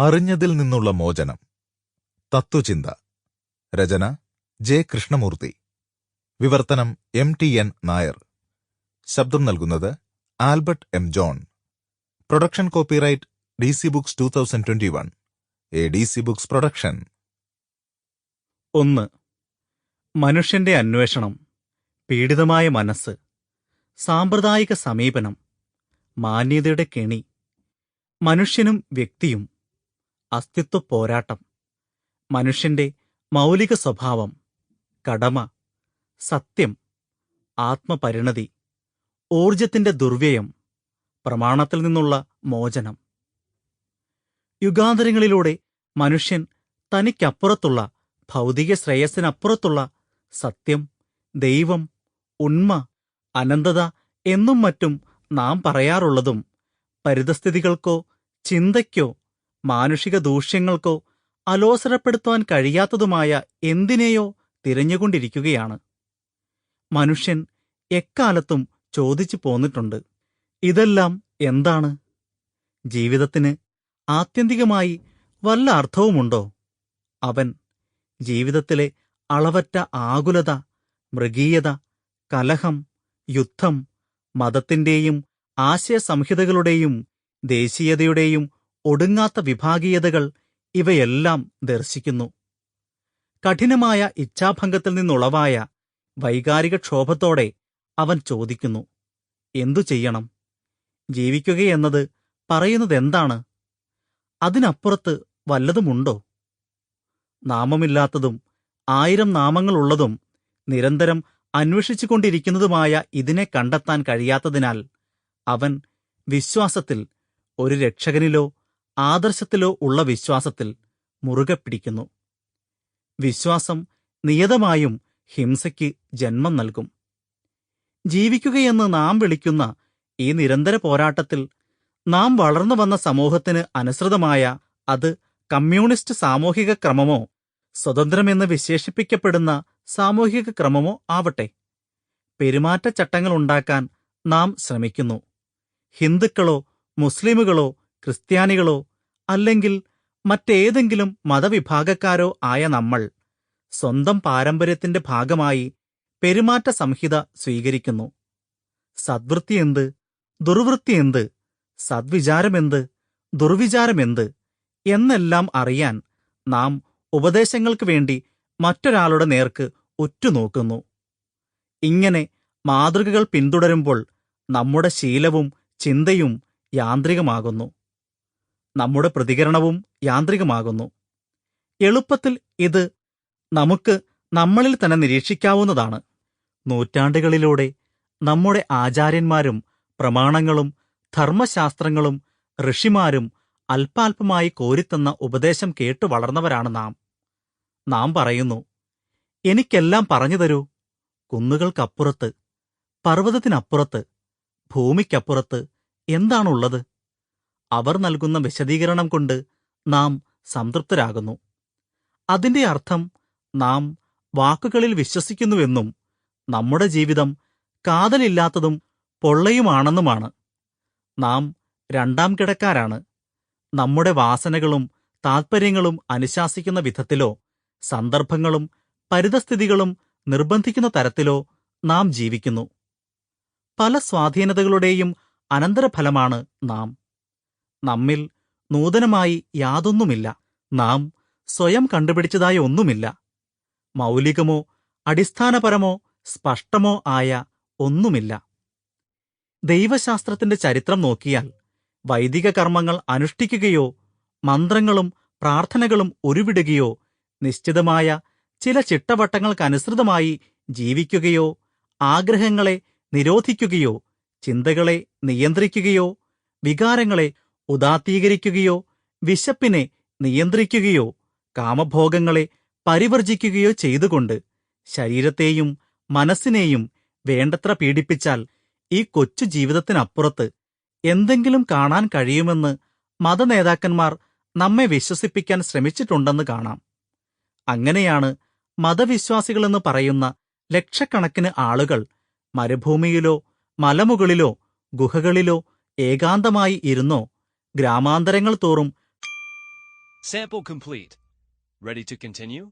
അറിഞ്ഞതിൽ നിന്നുള്ള മോചനം. തത്വചിന്ത രചന ജെ കൃഷ്ണമൂർത്തി. വിവർത്തനം എം ടി എൻ നായർ. ശബ്ദം നൽകുന്നത് Albert M John. Production copyright D C books two thousand twenty one. A D C books production. ഒന്ന്. മനുഷ്യന്റെ അന്വേഷണം. പീഡിതമായ മനസ്സ്. സാമ്പ്രദായിക സമീപനം. മാന്യതയുടെ കെണി. മനുഷ്യനും വ്യക്തിയും. അസ്തിത്വ പോരാട്ടം മനുഷ്യന്റെ മൗലിക സ്വഭാവം കടമ സത്യം ആത്മപരിണതി ഊർജത്തിന്റെ ദുർവ്യയം പ്രമാണത്തിൽ നിന്നുള്ള മോചനം. യുഗാന്തരങ്ങളിലൂടെ മനുഷ്യൻ തനിക്കപ്പുറത്തുള്ള ഭൗതിക ശ്രേയസ്സിനപ്പുറത്തുള്ള സത്യം ദൈവം ഉണ്മ അനന്തത എന്നും മറ്റും നാം പറയാറുള്ളതും പരിതസ്ഥിതികൾക്കോ ചിന്തയ്ക്കോ മാനുഷിക ദൂഷ്യങ്ങൾക്കോ അലോസരപ്പെടുത്തുവാൻ കഴിയാത്തതുമായ എന്തിനേയോ തിരഞ്ഞുകൊണ്ടിരിക്കുകയാണ്. മനുഷ്യൻ എക്കാലത്തും ചോദിച്ചു പോന്നിട്ടുണ്ട് ഇതെല്ലാം എന്താണ്? ജീവിതത്തിന് ആത്യന്തികമായി വല്ല അർത്ഥവുമുണ്ടോ? അവൻ ജീവിതത്തിലെ അളവറ്റ ആകുലത മൃഗീയത കലഹം യുദ്ധം മതത്തിന്റെയും ആശയസംഹിതകളുടെയും ദേശീയതയുടെയും ഒടുങ്ങാത്ത വിഭാഗീയതകൾ ഇവയെല്ലാം ദർശിക്കുന്നു. കഠിനമായ ഇച്ഛാഭംഗത്തിൽ നിന്നുളവായ വൈകാരിക ക്ഷോഭത്തോടെ അവൻ ചോദിക്കുന്നു എന്തു ചെയ്യണം? ജീവിക്കുകയെന്നത് പറയുന്നതെന്താണ്? അതിനപ്പുറത്ത് വല്ലതുമുണ്ടോ? നാമമില്ലാത്തതും ആയിരം നാമങ്ങളുള്ളതും നിരന്തരം അന്വേഷിച്ചുകൊണ്ടിരിക്കുന്നതുമായ ഇതിനെ കണ്ടെത്താൻ കഴിയാത്തതിനാൽ അവൻ വിശ്വാസത്തിൽ ഒരു രക്ഷകനിലോ ആദർശത്തിലോ ഉള്ള വിശ്വാസത്തിൽ മുറുകെ പിടിക്കുന്നു. വിശ്വാസം നിയതമായും ഹിംസയ്ക്ക് ജന്മം നൽകും. ജീവിക്കുകയെന്ന് നാം വിളിക്കുന്ന ഈ നിരന്തര പോരാട്ടത്തിൽ നാം വളർന്നു വന്ന സമൂഹത്തിന് അനുസൃതമായ അത് കമ്മ്യൂണിസ്റ്റ് സാമൂഹിക ക്രമമോ സ്വതന്ത്രമെന്ന് വിശേഷിപ്പിക്കപ്പെടുന്ന സാമൂഹിക ക്രമമോ ആവട്ടെ. പെരുമാറ്റച്ചട്ടങ്ങൾ ഉണ്ടാക്കാൻ നാം ശ്രമിക്കുന്നു. ഹിന്ദുക്കളോ മുസ്ലിമുകളോ ക്രിസ്ത്യാനികളോ അല്ലെങ്കിൽ മറ്റേതെങ്കിലും മതവിഭാഗക്കാരോ ആയ നമ്മൾ സ്വന്തം പാരമ്പര്യത്തിന്റെ ഭാഗമായി പെരുമാറ്റ സംഹിത സ്വീകരിക്കുന്നു. സദ്വൃത്തി എന്ത്? ദുർവൃത്തി എന്ത്? സദ്വിചാരമെന്ത് ദുർവിചാരമെന്ത് എന്നെല്ലാം അറിയാൻ നാം ഉപദേശങ്ങൾക്ക് വേണ്ടി മറ്റൊരാളുടെ നേർക്ക് ഉറ്റുനോക്കുന്നു. ഇങ്ങനെ മാതൃകകൾ പിന്തുടരുമ്പോൾ നമ്മുടെ ശീലവും ചിന്തയും യാന്ത്രികമാകുന്നു. നമ്മുടെ പ്രതികരണവും യാന്ത്രികമാകുന്നു. എളുപ്പത്തിൽ ഇത് നമുക്ക് നമ്മളിൽ തന്നെ നിരീക്ഷിക്കാവുന്നതാണ്. നൂറ്റാണ്ടുകളിലൂടെ നമ്മുടെ ആചാര്യന്മാരും പ്രമാണങ്ങളും ധർമ്മശാസ്ത്രങ്ങളും ഋഷിമാരും അല്പാൽപമായി കോരിത്തന്ന ഉപദേശം കേട്ടു വളർന്നവരാണ് നാം. നാം പറയുന്നു എനിക്കെല്ലാം പറഞ്ഞു തരൂ. കുന്നുകൾക്കപ്പുറത്ത് പർവതത്തിനപ്പുറത്ത് ഭൂമിക്കപ്പുറത്ത് എന്താണുള്ളത്? അവർ നൽകുന്ന വിശദീകരണം കൊണ്ട് നാം സംതൃപ്തരാകുന്നു. അതിന്റെ അർത്ഥം നാം വാക്കുകളിൽ വിശ്വസിക്കുന്നുവെന്നും നമ്മുടെ ജീവിതം കാതലില്ലാത്തതും പൊള്ളയുമാണെന്നുമാണ്. നാം രണ്ടാം കിടക്കാരാണ്. നമ്മുടെ വാസനകളും താൽപ്പര്യങ്ങളും അനുശാസിക്കുന്ന വിധത്തിലോ സന്ദർഭങ്ങളും പരിതസ്ഥിതികളും നിർബന്ധിക്കുന്ന തരത്തിലോ നാം ജീവിക്കുന്നു. പല സ്വാധീനതകളുടെയും അനന്തരഫലമാണ് നാം നമ്മിൽ നൂതനമായി യാതൊന്നുമില്ല. നാം സ്വയം കണ്ടുപിടിച്ചതായ ഒന്നുമില്ല. മൗലികമോ അടിസ്ഥാനപരമോ സ്പഷ്ടമോ ആയ ഒന്നുമില്ല. ദൈവശാസ്ത്രത്തിന്റെ ചരിത്രം നോക്കിയാൽ വൈദിക കർമ്മങ്ങൾ അനുഷ്ഠിക്കുകയോ മന്ത്രങ്ങളും പ്രാർത്ഥനകളും ഉരുവിടുകയോ നിശ്ചിതമായ ചില ചിട്ടവട്ടങ്ങൾക്കനുസൃതമായി ജീവിക്കുകയോ ആഗ്രഹങ്ങളെ നിരോധിക്കുകയോ ചിന്തകളെ നിയന്ത്രിക്കുകയോ വികാരങ്ങളെ ഉദാത്തീകരിക്കുകയോ വിശപ്പിനെ നിയന്ത്രിക്കുകയോ കാമഭോഗങ്ങളെ പരിവർജിക്കുകയോ ചെയ്തുകൊണ്ട് ശരീരത്തെയും മനസ്സിനെയും വേണ്ടത്ര പീഡിപ്പിച്ചാൽ ഈ കൊച്ചു ജീവിതത്തിനപ്പുറത്ത് എന്തെങ്കിലും കാണാൻ കഴിയുമെന്ന് മതനേതാക്കന്മാർ നമ്മെ വിശ്വസിപ്പിക്കാൻ ശ്രമിച്ചിട്ടുണ്ടെന്ന് കാണാം. അങ്ങനെയാണ് മതവിശ്വാസികളെന്ന് പറയുന്ന ലക്ഷക്കണക്കിന് ആളുകൾ മരുഭൂമിയിലോ മലമുകളിലോ ഗുഹകളിലോ ഏകാന്തമായി ഇരുന്നോ ഗ്രാമാന്തരങ്ങൾ തോറും sample complete ready to continue